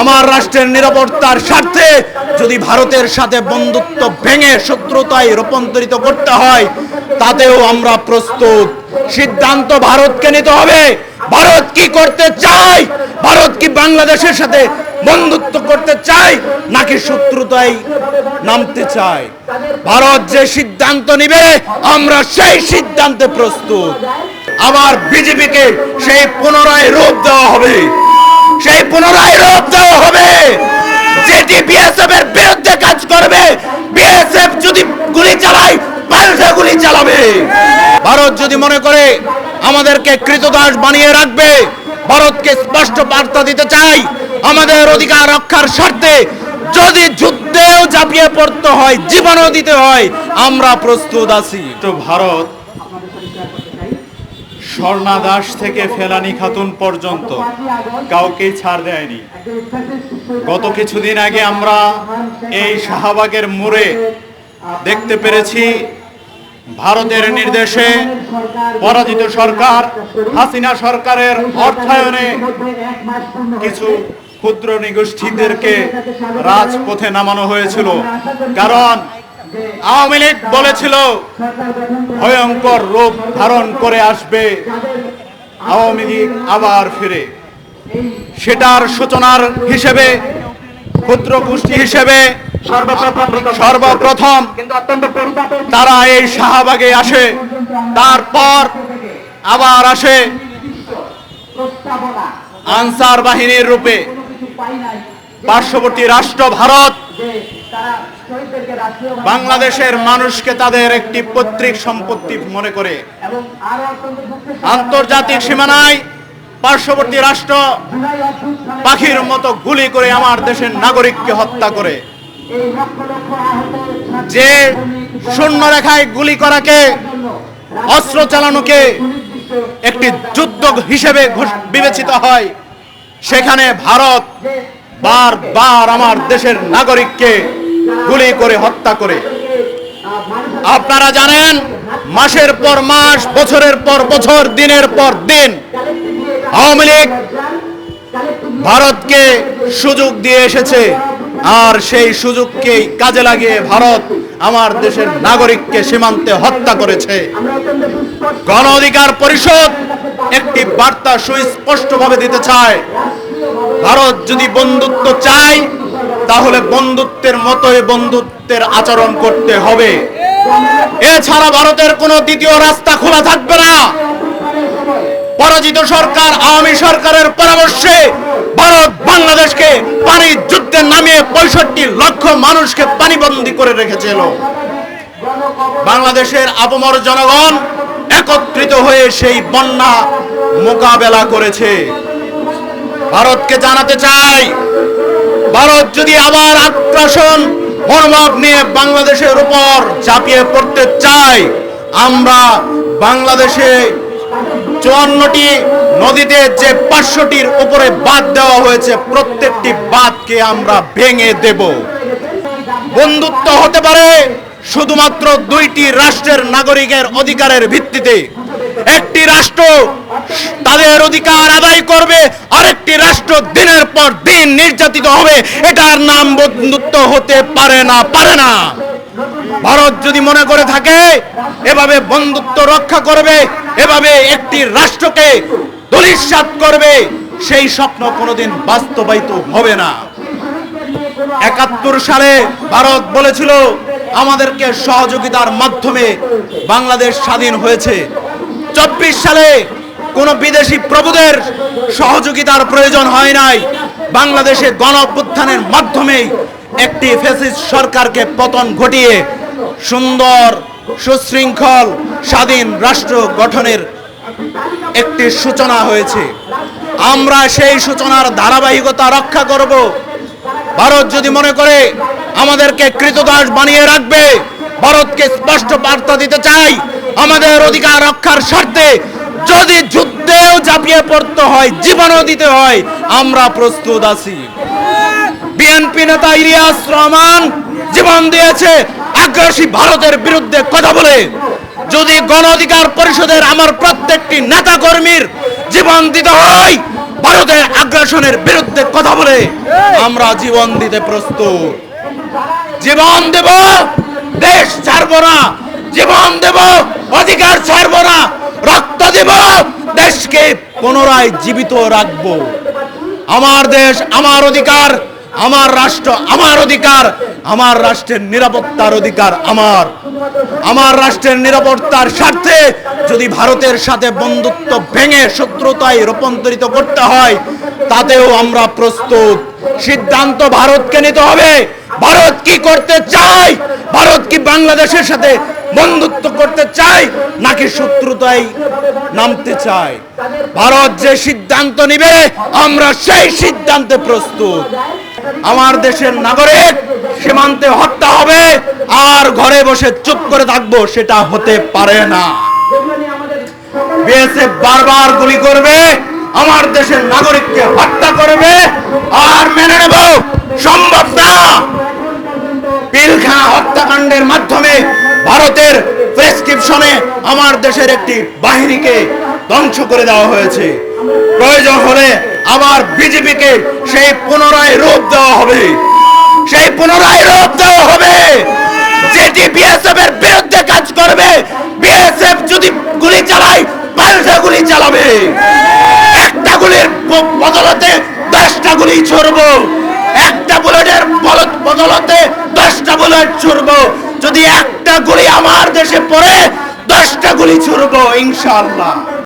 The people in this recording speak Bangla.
আমার রাষ্ট্রের নিরাপত্তার স্বার্থে যদি ভারতের সাথে বন্ধুত্ব ভেঙে শত্রুতায় রূপান্তরিত করতে হয়, তাতেও আমরা প্রস্তুত। সিদ্ধান্ত ভারতকে নিতে হবে। ভারত কি করতে চায়? ভারত কি বাংলাদেশের সাথে বন্ধুত্ব করতে চায়, নাকি শত্রুতায় নামতে চায়? ভারত যে সিদ্ধান্ত নিবে, আমরা সেই সিদ্ধান্তে প্রস্তুত। আবার বিজেপিকে সেই পুনরায় রূপ দেওয়া হবে। সেই পুনরায় রূপ দেওয়া হবে। যেটি বিএসএফ এর বিরুদ্ধে কাজ করবে বিএসএফ যদি গুলি চালায় পাল্টা গুলি চালাবে। ভারত যদি মনে করে আমাদেরকে কৃতদাস বানিয়ে রাখবে ভারতকে স্পষ্ট বার্তা দিতে চাই আমাদের অধিকার রক্ষার স্বার্থে যদি যুদ্ধেও ঝাঁপিয়ে পড়তে হয় জীবনও দিতে হয় আমরা প্রস্তুত আছি। তো ভারত স্বর্ণা দাস থেকে ফেলানি খাতুন পর্যন্ত কাউকেই ছাড় দেয়নি। গত কিছুদিন আগে আমরা এই শাহবাগের মোড়ে দেখতে পেরেছি, ভারতের নির্দেশে পরাজিত সরকার, হাসিনা সরকারের অর্থায়নে কিছু ক্ষুদ্র নিগোষ্ঠীদেরকে রাজপথে নামানো হয়েছিল। কারণ আওয়ামী লীগ বলেছিল ভয়ঙ্কর রূপ ধারণ করে আসবে আওয়ামী লীগ আবার ফিরে। সেটার সূচনার হিসেবে ক্ষুদ্র গোষ্ঠী হিসেবে সর্বপ্রথম তারা এই শাহবাগে আসে তারপর আবার আসে আনসার বাহিনীর রূপে। পার্শ্ববর্তী রাষ্ট্র ভারত বাংলাদেশের মানুষকে তাদের একটি পৈতৃক সম্পত্তি মনে করে। আন্তর্জাতিক সীমানায় পার্শ্ববর্তী রাষ্ট্র পাখির মতো গুলি করে আমার দেশের নাগরিককে হত্যা করে। যে শূন্য রেখায় গুলি করাকে অস্ত্র চালানোকে একটি যুদ্ধ হিসেবে বিবেচিত হয়। সেখানে ভারত বারবার আমার দেশের নাগরিককে গুলি করে হত্যা করে। আপনারা জানেন, মাসের পর মাস, বছরের পর বছর, দিনের পর দিন আওয়ামী লীগ ভারতকে সুযোগ দিয়ে এসেছে। আর সেই সুযোগকেই কাজে লাগিয়ে ভারত আমার দেশের নাগরিককে সীমান্তে হত্যা করেছে। গণ অধিকার পরিষদ একটি বার্তা সুস্পষ্টভাবে দিতে চায়, ভারত যদি বন্ধুত্ব চায় তাহলে বন্ধুত্বের মতোই বন্ধুত্বের আচরণ করতে হবে। এছাড়া ভারতের কোনো দ্বিতীয় রাস্তা খোলা থাকবে না। পরাজিত সরকার, আওয়ামী সরকারের পরামর্শে ভারত বাংলাদেশকে পানি যুদ্ধে নামিয়ে পঁয়ষট্টি লক্ষ মানুষকে পানিবন্দী করে রেখেছিল। বাংলাদেশের আপমর জনগণ একত্রিত হয়ে সেই বন্যা মোকাবেলা করেছে। ভারতকে জানাতে চাই ভারত যদি আবার আগ্রাসন মনোভাব নিয়ে বাংলাদেশের উপর চাপিয়ে পড়তে চায়, আমরা বাংলাদেশে চুয়ান্নটি নদীতে যে পাঁচশোটির উপরে বাদ দেওয়া হয়েছে, প্রত্যেকটি বাদকে আমরা ভেঙে দেব। বন্ধুত্ব হতে পারে শুধুমাত্র দুইটি রাষ্ট্রের নাগরিকের অধিকারের ভিত্তিতে। একটি রাষ্ট্র তাদের অধিকার আদায় করবে, আরেকটি রাষ্ট্র দিনের পর দিন নির্যাতিত হবে, এটার নাম বন্ধুত্ব হতে পারে না পারে না। ভারত যদি মনে করে থাকে, এভাবে বন্ধুত্ব রক্ষা করবে, এভাবে একটি রাষ্ট্রকে দলিশ্বাত করবে, সেই স্বপ্ন কোনোদিন বাস্তবায়িত হবে না। একাত্তর সালে ভারত বলেছিল, আমাদেরকে সহযোগিতার মাধ্যমে বাংলাদেশ স্বাধীন হয়েছে। চব্বিশ সালে কোনো বিদেশি প্রভুদের সহযোগিতার প্রয়োজন হয় নাই। বাংলাদেশে গণ মাধ্যমেই একটি ফ্যাসিস্ট সরকারকে পতন ঘটিয়ে সুন্দর, সুশৃঙ্খল, স্বাধীন রাষ্ট্র গঠনের একটি সূচনা হয়েছে। আমরা সেই সূচনার ধারাবাহিকতা রক্ষা করব। ভারত যদি মনে করে আমাদেরকে কৃতদাস বানিয়ে রাখবে, ভারতকে স্পষ্ট বার্তা দিতে চাই, আমাদের অধিকার রক্ষার স্বার্থে যদি যুদ্ধেও ঝাঁপিয়ে পড়তে হয়, জীবনও দিতে হয়, আমরা প্রস্তুত আছি। বিএনপি নেতা ইলিয়াস রহমান জীবন দিয়েছে আগ্রাসী ভারতের বিরুদ্ধে কথা বলে। যদি গণ অধিকার পরিষদের আমার প্রত্যেকটি নেতা কর্মীর জীবন দিতে হয়, ভারতের আগ্রাসনের বিরুদ্ধে কথা বলে, আমরা জীবন দিতে প্রস্তুত। জীবন দেব, দেশ ছাড়বো না। জীবন দেব, অধিকার ছাড়বো না। রক্ত দেব, দেশকে পুনরায় জীবিত রাখব। আমার দেশ আমার অধিকার, আমার রাষ্ট্র আমার অধিকার, আমার রাষ্ট্রের নিরাপত্তার অধিকার আমার। আমার রাষ্ট্রের নিরাপত্তার স্বার্থে যদি ভারতের সাথে বন্ধুত্ব ভেঙে শত্রুতায় রূপান্তরিত করতে হয়, তাতেও আমরা প্রস্তুত। সিদ্ধান্ত ভারতকে নিতে হবে। ভারত কি করতে চায়? ভারত কি বাংলাদেশের সাথে বন্ধুত্ব করতে চায়, নাকি শত্রুতায় নামতে চায়? ভারত যে সিদ্ধান্ত নিবে, আমরা সেই সিদ্ধান্তে প্রস্তুত। আমার দেশের নাগরিক সীমান্তে হত্যা হবে, আর ঘরে বসে চুপ করে থাকব, সেটা হতে পারে না। বিএসএফ বারবার গুলি করবে, আমার দেশের নাগরিককে হত্যা করবে, আর মেনে নেব, সম্ভব না। পিলখানা হত্যাকাণ্ডের মাধ্যমে ভারতের প্রেসক্রিপশনে আমার দেশের একটি বাহিনীকে ধ্বংস করে দেওয়া হয়েছে। প্রয়োজন হলে আবার বিজেপিকে সেই পুনরায় রূপ দেওয়া হবে। সেই পুনরায় রূপ দেওয়া হবে। যেটি বিএসএফ এর বিরুদ্ধে কাজ করবে বিএসএফ যদি গুলি চালায়, পাল্টা গুলি চালাবে। একটা গুলির বদলতে দশটা গুলি ছড়বো। একটা বুলেটের বল- বদলতে দশটা বুলেট ছুড়বো। যদি একটা গুলি আমার দেশে পড়ে দশটা গুলি ছুড়বো ইনশাআল্লাহ।